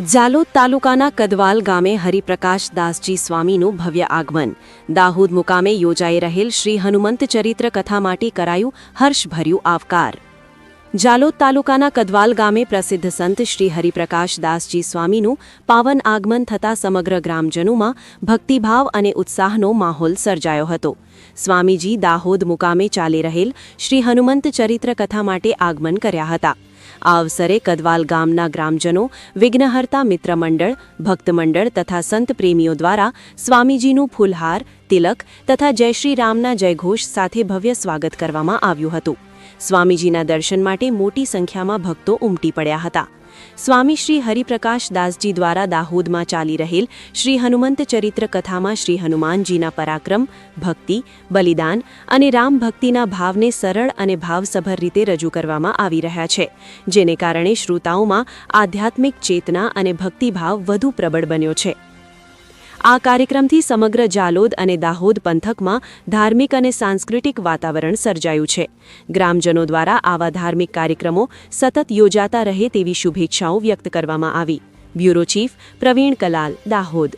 જાલોદ તાલુકાના કદવાલ ગામે હરિપ્રકાશ દાસજી સ્વામીનું ભવ્ય આગમન. દાહોદ મુકામે યોજાઈ રહેલ શ્રી હનુમંત ચરિત્ર કથા માટે કરાયું હર્ષભર્યું આવકાર. જાલોદ તાલુકાના કદવાલ ગામે પ્રસિદ્ધ સંત શ્રી હરિપ્રકાશ દાસજી સ્વામીનું પાવન આગમન થતાં સમગ્ર ગ્રામજનોમાં ભક્તિભાવ અને ઉત્સાહનો માહોલ સર્જાયો હતો. સ્વામીજી દાહોદ મુકામે ચાલી રહેલ શ્રી હનુમંત ચરિત્ર કથા માટે આગમન કર્યા હતા. આ અવસરે કદવાલ ગામના ગ્રામજનો, વિઘ્નહર્તા મિત્ર મંડળ ભક્ત મંડળ તથા સંત પ્રેમીઓ દ્વારા સ્વામીજીનું ફૂલહાર, તિલક તથા જય શ્રી રામના જયઘોષ સાથે ભવ્ય સ્વાગત કરવામાં આવ્યું હતું. સ્વામીજીના દર્શન માટે મોટી સંખ્યામાં ભક્તો ઉમટી પડ્યા હતા. સ્વામી શ્રી હરિપ્રકાશ દાસજી દ્વારા દાહોદમાં ચાલી રહેલ શ્રી હનુમંત ચરિત્ર કથામાં શ્રી હનુમાનજીના પરાક્રમ, ભક્તિ, બલિદાન અને રામ ભક્તિના ભાવને સરળ અને ભાવસભર રીતે રજૂ કરવામાં આવી રહ્યા છે, જેને કારણે શ્રોતાઓમાં આધ્યાત્મિક ચેતના અને ભક્તિભાવ વધુ પ્રબળ બન્યો છે. આ કાર્યક્રમથી સમગ્ર જાલોદ અને દાહોદ પંથકમાં ધાર્મિક અને સાંસ્કૃતિક વાતાવરણ સર્જાયું છે. ગ્રામજનો દ્વારા આવા ધાર્મિક કાર્યક્રમો સતત યોજાતા રહે તેવી શુભેચ્છાઓ વ્યક્ત કરવામાં આવી. Bureau chief Pravin Kalal, Dahod.